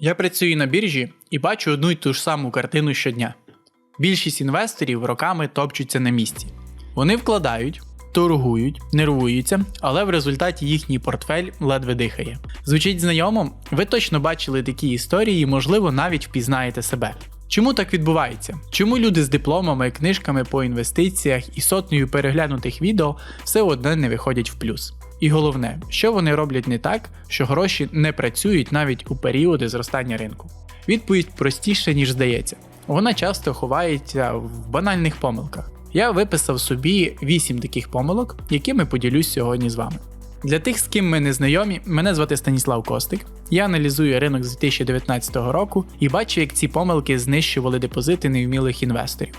Я працюю на біржі і бачу одну й ту ж саму картину щодня. Більшість інвесторів роками топчуться на місці. Вони вкладають, торгують, нервуються, але в результаті їхній портфель ледве дихає. Звучить знайомо, ви точно бачили такі історії, і, можливо, навіть впізнаєте себе. Чому так відбувається? Чому люди з дипломами, книжками по інвестиціях і сотнею переглянутих відео все одне не виходять в плюс? І головне, що вони роблять не так, що гроші не працюють навіть у періоди зростання ринку? Відповідь простіша, ніж здається. Вона часто ховається в банальних помилках. Я виписав собі 8 таких помилок, якими поділюсь сьогодні з вами. Для тих, з ким ми не знайомі, мене звати Станіслав Костик. Я аналізую ринок з 2019 року і бачу, як ці помилки знищували депозити невмілих інвесторів.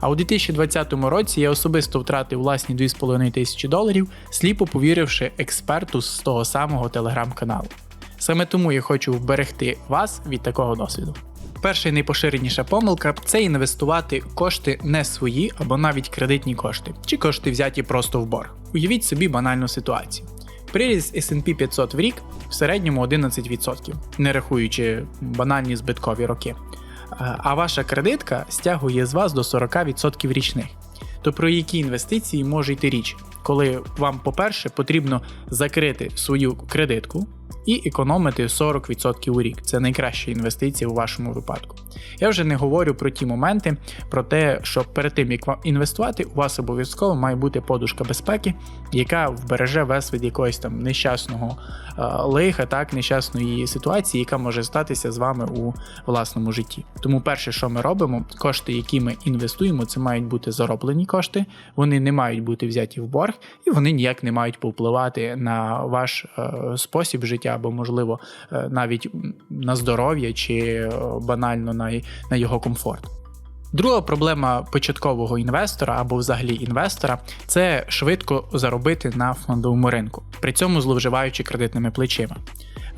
А у 2020 році я особисто втратив власні 2,5 тисячі доларів, сліпо повіривши експерту з того самого телеграм-каналу. Саме тому я хочу вберегти вас від такого досвіду. Перша і найпоширеніша помилка це інвестувати кошти не свої або навіть кредитні кошти, чи кошти взяті просто в борг. Уявіть собі банальну ситуацію. Приріст SP 500 в рік в середньому 11%, не рахуючи банальні збиткові роки. А ваша кредитка стягує з вас до 40% річних. То про які інвестиції може йти річ, коли вам, по-перше, потрібно закрити свою кредитку і економити 40% у рік. Це найкраща інвестиція у вашому випадку. Я вже не говорю про ті моменти, про те, що перед тим як вам інвестувати, у вас обов'язково має бути подушка безпеки, яка вбереже вас від якогось там нещасного е, лиха, так нещасної ситуації, яка може статися з вами у власному житті. Тому перше, що ми робимо, кошти, які ми інвестуємо, це мають бути зароблені кошти, вони не мають бути взяті в борг, і вони ніяк не мають повпливати на ваш е, спосіб життя, або, можливо, е, навіть на здоров'я чи е, банально на, на його комфорт. Друга проблема початкового інвестора або взагалі інвестора це швидко заробити на фондовому ринку, при цьому зловживаючи кредитними плечима.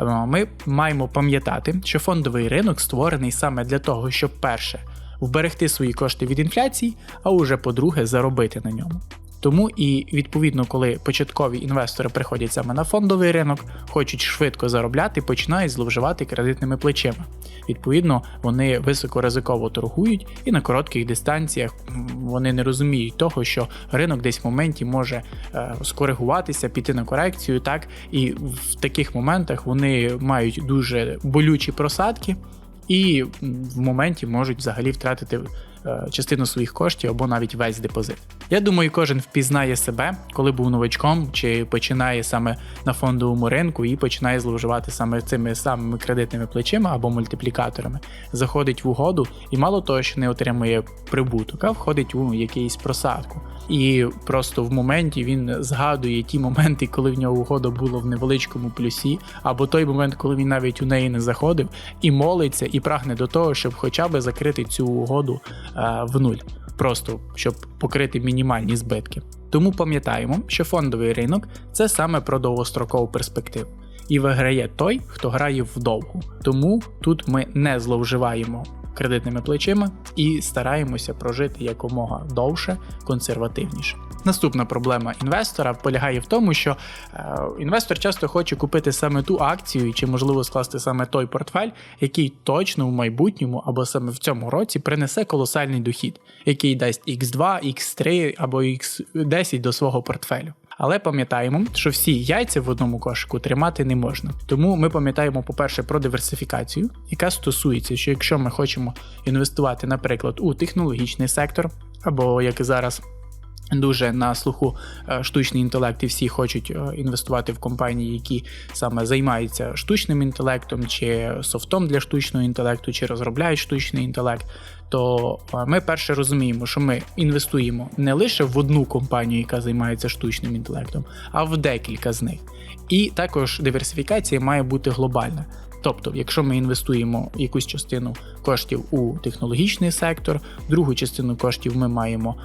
Е, Ми маємо пам'ятати, що фондовий ринок створений саме для того, щоб перше вберегти свої кошти від інфляції, а уже по-друге, заробити на ньому. Тому і відповідно, коли початкові інвестори приходять саме на фондовий ринок, хочуть швидко заробляти, починають зловживати кредитними плечима. Відповідно, вони високоризиково торгують і на коротких дистанціях вони не розуміють того, що ринок десь в моменті може е, скоригуватися, піти на корекцію, так і в таких моментах вони мають дуже болючі просадки. І в моменті можуть взагалі втратити частину своїх коштів або навіть весь депозит. Я думаю, кожен впізнає себе, коли був новачком, чи починає саме на фондовому ринку і починає зловживати саме цими самими кредитними плечима або мультиплікаторами. Заходить в угоду і мало того, що не отримує прибуток, а входить у якийсь просадку. І просто в моменті він згадує ті моменти, коли в нього угода була в невеличкому плюсі, або той момент, коли він навіть у неї не заходив, і молиться, і прагне до того, щоб хоча б закрити цю угоду е, в нуль, просто щоб покрити мінімальні збитки. Тому пам'ятаємо, що фондовий ринок це саме про довгострокову перспективу. І виграє той, хто грає вдовгу. Тому тут ми не зловживаємо кредитними плечима і стараємося прожити якомога довше, консервативніше. Наступна проблема інвестора полягає в тому, що е, інвестор часто хоче купити саме ту акцію, чи можливо скласти саме той портфель, який точно в майбутньому або саме в цьому році принесе колосальний дохід, який дасть X2, X3 або X10 до свого портфелю. Але пам'ятаємо, що всі яйця в одному кошику тримати не можна. Тому ми пам'ятаємо, по-перше, про диверсифікацію, яка стосується, що якщо ми хочемо інвестувати, наприклад, у технологічний сектор, або як і зараз. Дуже на слуху е, штучний інтелект, і всі хочуть е, інвестувати в компанії, які саме займаються штучним інтелектом, чи софтом для штучного інтелекту, чи розробляють штучний інтелект. То е, ми перше розуміємо, що ми інвестуємо не лише в одну компанію, яка займається штучним інтелектом, а в декілька з них. І також диверсифікація має бути глобальна. Тобто, якщо ми інвестуємо якусь частину коштів у технологічний сектор, другу частину коштів ми маємо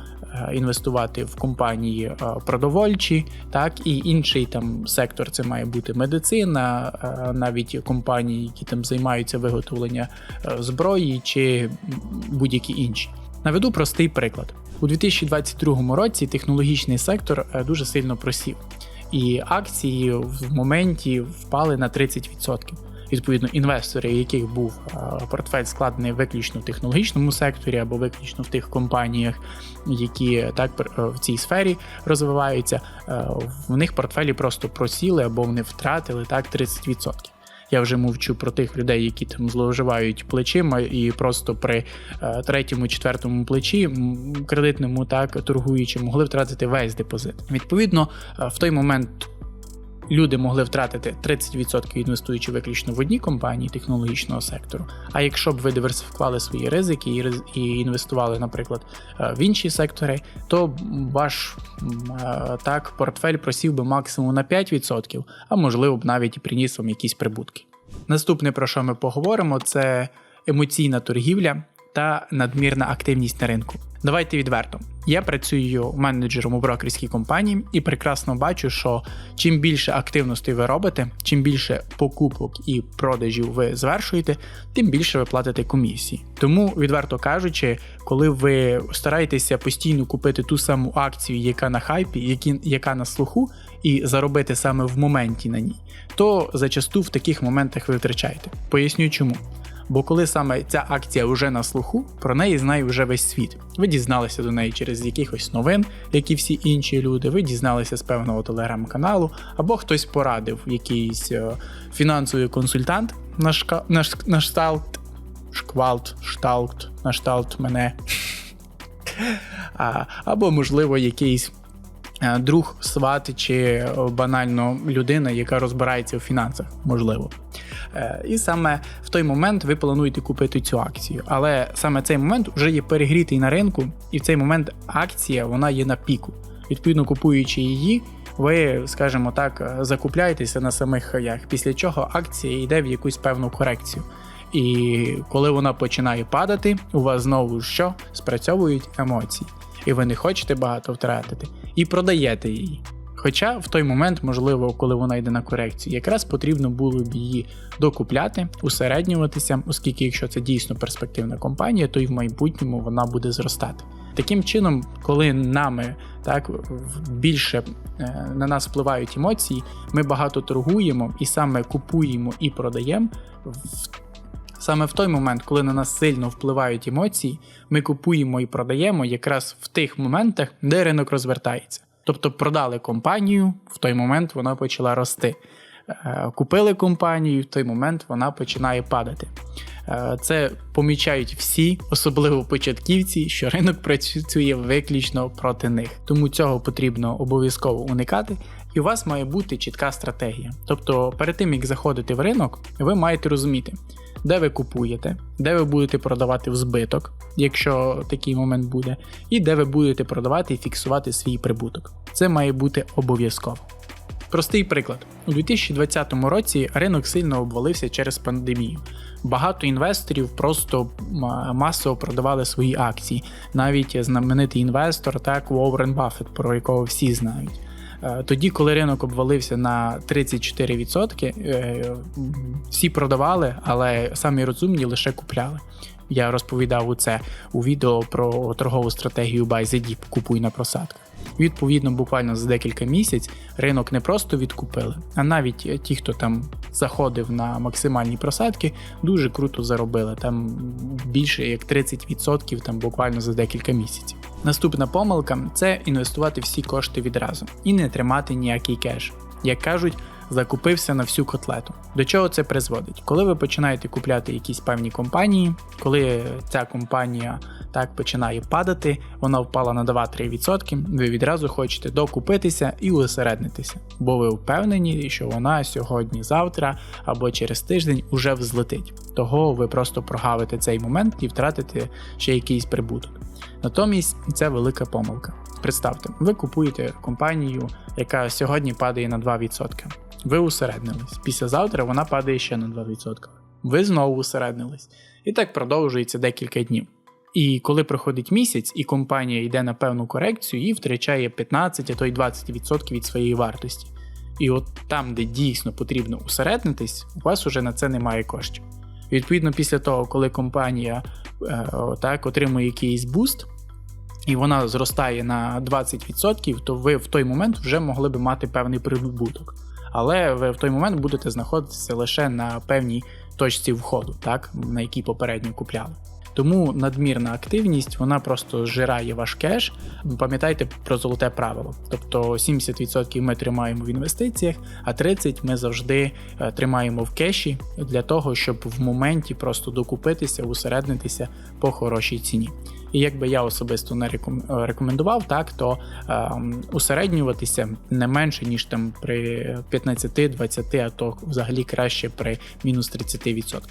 інвестувати в компанії продовольчі, так і інший там сектор це має бути медицина, навіть компанії, які там займаються виготовленням зброї чи будь-які інші. Наведу простий приклад у 2022 році. Технологічний сектор дуже сильно просів, і акції в моменті впали на 30%. Відповідно інвестори, яких був е, портфель складений виключно в технологічному секторі або виключно в тих компаніях, які так пер- е, в цій сфері розвиваються, е, в них портфелі просто просіли або вони втратили так 30%. Я вже мовчу про тих людей, які там зловживають плечима і просто при е, третьому, четвертому плечі кредитному, так торгуючи, могли втратити весь депозит. Відповідно, е, в той момент. Люди могли втратити 30% інвестуючи виключно в одній компанії технологічного сектору. А якщо б ви диверсифікували свої ризики і, інвестували, наприклад, е, в інші сектори, то ваш е, так портфель просів би максимум на 5%, а можливо б навіть і приніс вам якісь прибутки. Наступне, про що ми поговоримо, це емоційна торгівля та надмірна активність на ринку. Давайте відверто. Я працюю менеджером у брокерській компанії і прекрасно бачу, що чим більше активностей ви робите, чим більше покупок і продажів ви звершуєте, тим більше ви платите комісії. Тому, відверто кажучи, коли ви стараєтеся постійно купити ту саму акцію, яка на хайпі, яка на слуху, і заробити саме в моменті на ній, то зачасту в таких моментах ви втрачаєте. Поясню чому. Бо коли саме ця акція вже на слуху, про неї знає вже весь світ. Ви дізналися до неї через якихось новин, як і всі інші люди. Ви дізналися з певного телеграм-каналу, або хтось порадив якийсь е, фінансовий консультант на, шка... на, ш... на шталт, шквалт, шталт, на шталт мене. А, або, можливо, якийсь друг, сват чи е, банально людина, яка розбирається у фінансах, можливо. Е, І саме в той момент ви плануєте купити цю акцію. Але саме цей момент вже є перегрітий на ринку, і в цей момент акція вона є на піку. Відповідно, купуючи її, ви, скажімо так, закупляєтеся на самих хаях, після чого акція йде в якусь певну корекцію. І коли вона починає падати, у вас знову що спрацьовують емоції, і ви не хочете багато втратити, і продаєте її. Хоча в той момент, можливо, коли вона йде на корекцію, якраз потрібно було б її докупляти, усереднюватися, оскільки якщо це дійсно перспективна компанія, то і в майбутньому вона буде зростати. Таким чином, коли нами так більше е, на нас впливають емоції, ми багато торгуємо і саме купуємо і продаємо. в- Саме в той момент, коли на нас сильно впливають емоції, ми купуємо і продаємо якраз в тих моментах, де ринок розвертається. Тобто продали компанію, в той момент вона почала рости. Е, Купили компанію, в той момент вона починає падати. Е, Це помічають всі, особливо початківці, що ринок працює виключно проти них. Тому цього потрібно обов'язково уникати, і у вас має бути чітка стратегія. Тобто, перед тим як заходити в ринок, ви маєте розуміти, де ви купуєте, де ви будете продавати в збиток, якщо такий момент буде, і де ви будете продавати і фіксувати свій прибуток. Це має бути обов'язково. Простий приклад: у 2020 році ринок сильно обвалився через пандемію. Багато інвесторів просто масово продавали свої акції. Навіть знаменитий інвестор, так Уоррен Баффет, про якого всі знають. Е, Тоді, коли ринок обвалився на 34%, е, всі продавали, але самі розумні лише купляли. Я розповідав у це у відео про торгову стратегію Buy the Dip, купуй на просадку. Відповідно, буквально за декілька місяць ринок не просто відкупили, а навіть ті, хто там заходив на максимальні просадки, дуже круто заробили. Там більше як 30% там буквально за декілька місяців. Наступна помилка це інвестувати всі кошти відразу і не тримати ніякий кеш. Як кажуть, закупився на всю котлету. До чого це призводить? Коли ви починаєте купляти якісь певні компанії, коли ця компанія так починає падати, вона впала на 2-3%, ви відразу хочете докупитися і усереднитися, бо ви впевнені, що вона сьогодні, завтра або через тиждень уже взлетить. Того ви просто прогавите цей момент і втратите ще якийсь прибуток. Натомість це велика помилка. Представте, ви купуєте компанію, яка сьогодні падає на 2%. Ви усереднились. Післязавтра вона падає ще на 2%. Ви знову усереднились. І так продовжується декілька днів. І коли проходить місяць, і компанія йде на певну корекцію, і втрачає 15, а то й 20% від своєї вартості. І от там, де дійсно потрібно усереднитись, у вас уже на це немає коштів. Відповідно, після того, коли компанія е, так, отримує якийсь буст, і вона зростає на 20%, то ви в той момент вже могли би мати певний прибуток. Але ви в той момент будете знаходитися лише на певній точці входу, так, на якій попередньо купляли. Тому надмірна активність вона просто зжирає ваш кеш. Пам'ятайте про золоте правило. Тобто 70% ми тримаємо в інвестиціях, а 30% ми завжди е, тримаємо в кеші для того, щоб в моменті просто докупитися, усереднитися по хорошій ціні. І якби я особисто не реком- рекомендував, так то е, усереднюватися не менше ніж там при 15-20, а то взагалі краще при мінус 30%.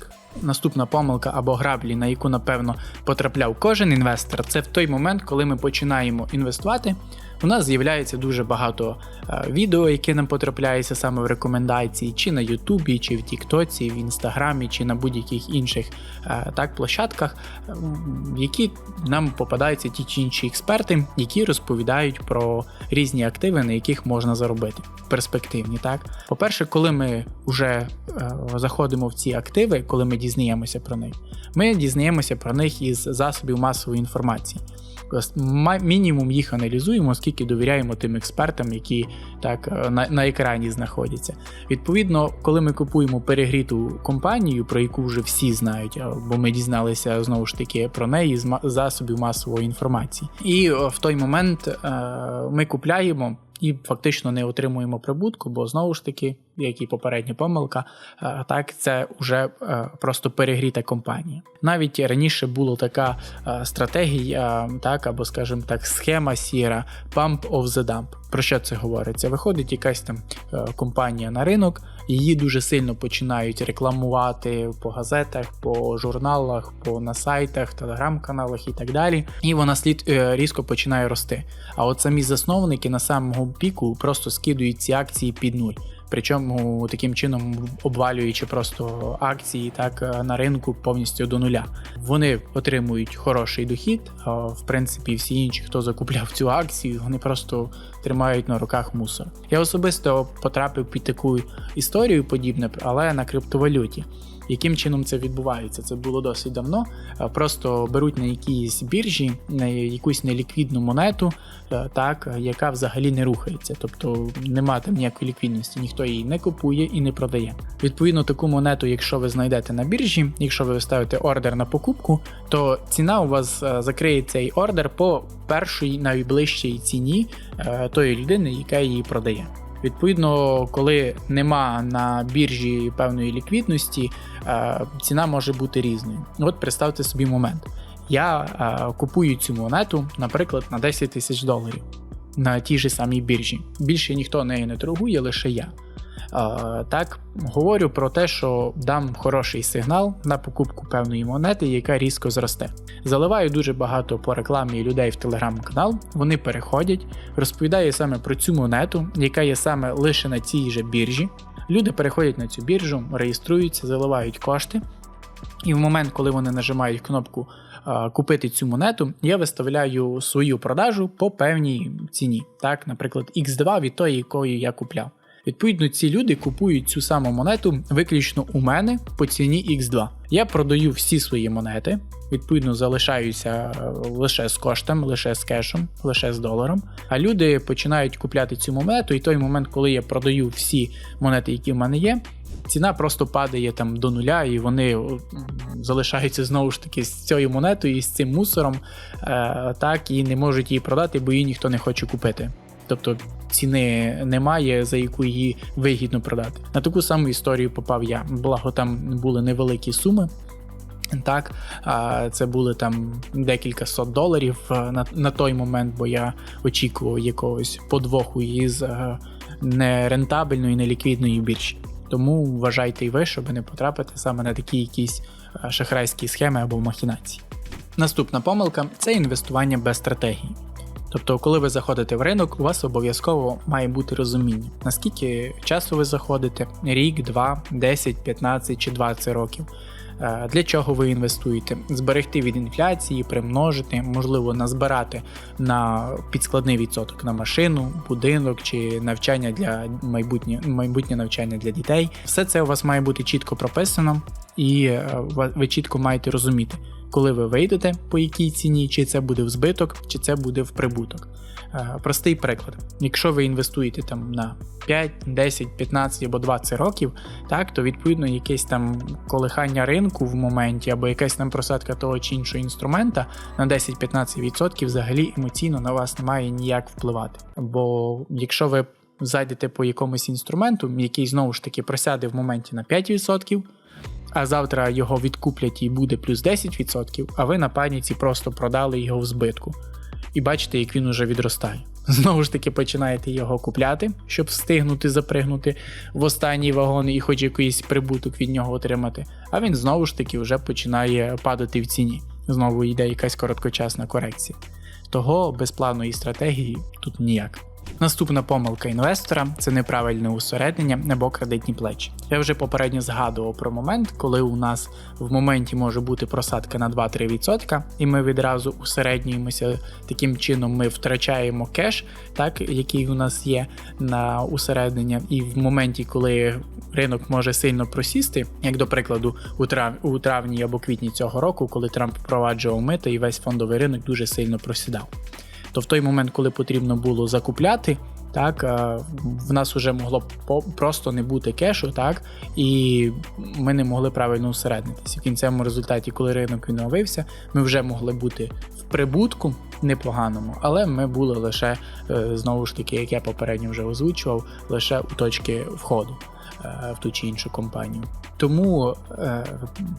Наступна помилка або граблі, на яку напевно потрапляв кожен інвестор, це в той момент, коли ми починаємо інвестувати. У нас з'являється дуже багато е, відео, які нам потрапляються саме в рекомендації, чи на Ютубі, чи в Тіктоці, в Інстаграмі, чи на будь-яких інших е, так площадках, в які нам попадаються ті чи інші експерти, які розповідають про різні активи, на яких можна заробити перспективні. Так, по-перше, коли ми вже е, заходимо в ці активи, коли ми дізнаємося про них, ми дізнаємося про них із засобів масової інформації. Мінімум їх аналізуємо, оскільки довіряємо тим експертам, які так е, на, на екрані знаходяться. Відповідно, коли ми купуємо перегріту компанію, про яку вже всі знають, бо ми дізналися знову ж таки про неї з засобів масової інформації. І е, в той момент е, ми купляємо. І фактично не отримуємо прибутку, бо знову ж таки, як і попередня помилка, е, так це вже е, просто перегріта компанія. Навіть раніше була така е, стратегія, так або, скажімо так, схема сіра Pump of the Dump. Про що це говориться? Виходить якась там компанія на ринок, її дуже сильно починають рекламувати по газетах, по журналах, по на сайтах, телеграм-каналах і так далі. І вона слід різко починає рости. А от самі засновники на самому піку просто скидують ці акції під нуль. Причому таким чином обвалюючи просто акції так е, на ринку повністю до нуля. Вони отримують хороший дохід. В принципі, всі інші, хто закупляв цю акцію, вони просто тримають на руках мусор. Я особисто потрапив під таку історію подібне, але на криптовалюті. Яким чином це відбувається? Це було досить давно. Е, Просто беруть на якійсь біржі на якусь неліквідну монету, е, так, яка взагалі не рухається, тобто нема там ніякої ліквідності, ніхто її не купує і не продає. Відповідно, таку монету, якщо ви знайдете на біржі, якщо ви ставите ордер на покупку, то ціна у вас е, закриє цей ордер по першій найближчій ціні е, тої людини, яка її продає. Відповідно, коли нема на біржі певної ліквідності, е, ціна може бути різною. От представте собі момент. Я е, купую цю монету, наприклад, на 10 тисяч доларів на тій же самій біржі. Більше ніхто нею не торгує, лише я. Так, говорю про те, що дам хороший сигнал на покупку певної монети, яка різко зросте. Заливаю дуже багато по рекламі людей в телеграм-канал. Вони переходять, розповідаю саме про цю монету, яка є саме лише на цій же біржі. Люди переходять на цю біржу, реєструються, заливають кошти. І в момент, коли вони нажимають кнопку купити цю монету, я виставляю свою продажу по певній ціні. Так, наприклад, X2 від тої, якої я купляв. Відповідно, ці люди купують цю саму монету виключно у мене по ціні X2. Я продаю всі свої монети, відповідно, залишаюся е, лише з коштом, лише з кешем, лише з доларом. А люди починають купляти цю монету, і той момент, коли я продаю всі монети, які в мене є. Ціна просто падає там до нуля, і вони залишаються знову ж таки з цією монетою і з цим мусором, е, так і не можуть її продати, бо її ніхто не хоче купити. Тобто ціни немає, за яку її вигідно продати. На таку саму історію попав я. Благо там були невеликі суми. Так, це були там декілька сот доларів на, на той момент, бо я очікував якогось подвоху із нерентабельної, неліквідної біржі. Тому вважайте і ви, щоб не потрапити саме на такі якісь шахрайські схеми або махінації. Наступна помилка це інвестування без стратегії. Тобто, коли ви заходите в ринок, у вас обов'язково має бути розуміння, наскільки часу ви заходите рік, два, 10, 15 чи 20 років. Е, Для чого ви інвестуєте? Зберегти від інфляції, примножити, можливо, назбирати на підскладний відсоток на машину, будинок чи навчання для майбутнє, майбутнє навчання для дітей. Все це у вас має бути чітко прописано. І е, ви чітко маєте розуміти, коли ви вийдете, по якій ціні, чи це буде в збиток, чи це буде в прибуток. Е, Простий приклад. Якщо ви інвестуєте там на 5, 10, 15 або 20 років, так, то відповідно якесь там колихання ринку в моменті, або якась там просадка того чи іншого інструмента на 10-15% взагалі емоційно на вас не має ніяк впливати. Бо якщо ви зайдете по якомусь інструменту, який знову ж таки просяде в моменті на 5%, а завтра його відкуплять і буде плюс 10%, а ви на паніці просто продали його в збитку. І бачите, як він уже відростає. Знову ж таки, починаєте його купляти, щоб встигнути запригнути в останній вагон і хоч якийсь прибуток від нього отримати. А він знову ж таки вже починає падати в ціні. Знову йде якась короткочасна корекція. Того без плану і стратегії тут ніяк. Наступна помилка інвестора це неправильне усереднення або кредитні плечі. Я вже попередньо згадував про момент, коли у нас в моменті може бути просадка на 2-3%, і ми відразу усереднюємося. Таким чином ми втрачаємо кеш, так який у нас є на усереднення, і в моменті, коли ринок може сильно просісти, як до прикладу, у, трав... у травні або квітні цього року, коли Трамп впроваджував мито і весь фондовий ринок дуже сильно просідав то в той момент, коли потрібно було закупляти, так е, в нас вже могло просто не бути кешу, так і ми не могли правильно усереднитися. В кінцевому результаті, коли ринок відновився, ми вже могли бути в прибутку непоганому, але ми були лише е, знову ж таки, як я попередньо вже озвучував, лише у точки входу в ту чи іншу компанію. Тому е,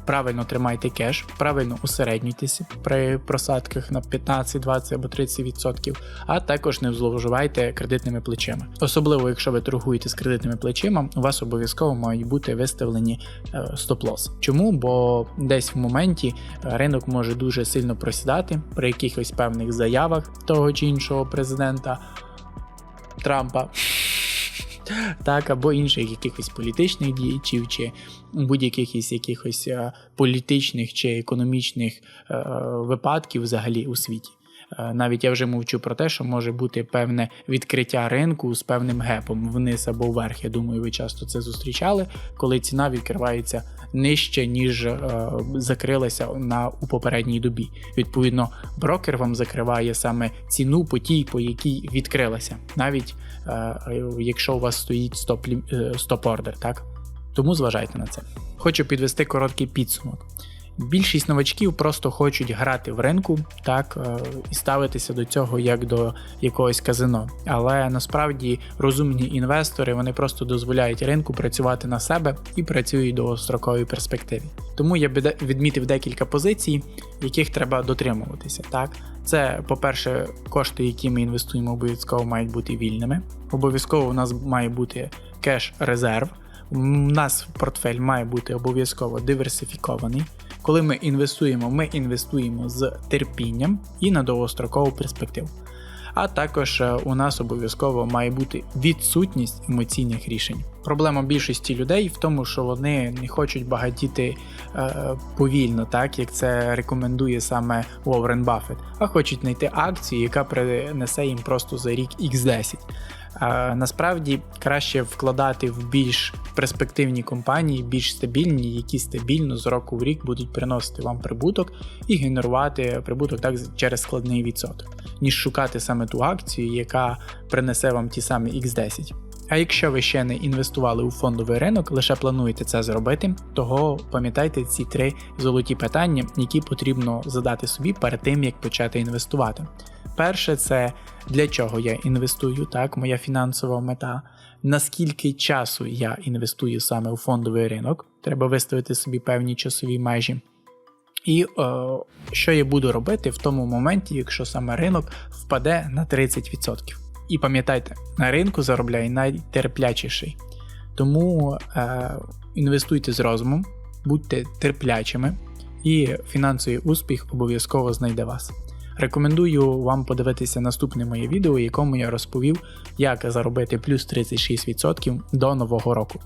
правильно тримайте кеш, правильно усереднюйтеся при просадках на 15, 20 або 30%, а також не зловживайте кредитними плечима. Особливо, якщо ви торгуєте з кредитними плечима, у вас обов'язково мають бути виставлені е, стоп-лос. Чому? Бо десь в моменті е, ринок може дуже сильно просідати при якихось певних заявах того чи іншого президента Трампа так, або інших якихось політичних діячів, чи будь-яких якихось е, політичних чи економічних е, випадків взагалі у світі. Е, Навіть я вже мовчу про те, що може бути певне відкриття ринку з певним гепом вниз або вверх. Я думаю, ви часто це зустрічали, коли ціна відкривається нижче, ніж е, закрилася на у попередній добі. Відповідно, брокер вам закриває саме ціну по тій, по якій відкрилася, навіть е, якщо у вас стоїть стоп стоп-ордер, так тому зважайте на це. Хочу підвести короткий підсумок. Більшість новачків просто хочуть грати в ринку, так е, і ставитися до цього як до якогось казино. Але насправді розумні інвестори вони просто дозволяють ринку працювати на себе і працюють до довгостроковій перспективі. Тому я біде- відмітив декілька позицій, яких треба дотримуватися. Так, це, по-перше, кошти, які ми інвестуємо, обов'язково мають бути вільними. Обов'язково у нас має бути кеш резерв. У нас портфель має бути обов'язково диверсифікований. Коли ми інвестуємо, ми інвестуємо з терпінням і на довгострокову перспективу. А також е, у нас обов'язково має бути відсутність емоційних рішень. Проблема більшості людей в тому, що вони не хочуть багатіти е, повільно, так як це рекомендує саме Уоррен Баффет, а хочуть знайти акцію, яка принесе їм просто за рік X10. Насправді краще вкладати в більш перспективні компанії, більш стабільні, які стабільно з року в рік будуть приносити вам прибуток і генерувати прибуток так через складний відсоток, ніж шукати саме ту акцію, яка принесе вам ті самі X10. А якщо ви ще не інвестували у фондовий ринок, лише плануєте це зробити, того пам'ятайте ці три золоті питання, які потрібно задати собі перед тим, як почати інвестувати. Перше, це для чого я інвестую, так, моя фінансова мета. Наскільки часу я інвестую саме у фондовий ринок, треба виставити собі певні часові межі. І е, що я буду робити в тому моменті, якщо саме ринок впаде на 30%. І пам'ятайте, на ринку заробляє найтерплячіший. Тому е, інвестуйте з розумом, будьте терплячими, і фінансовий успіх обов'язково знайде вас. Рекомендую вам подивитися наступне моє відео, в якому я розповів, як заробити плюс 36% до нового року.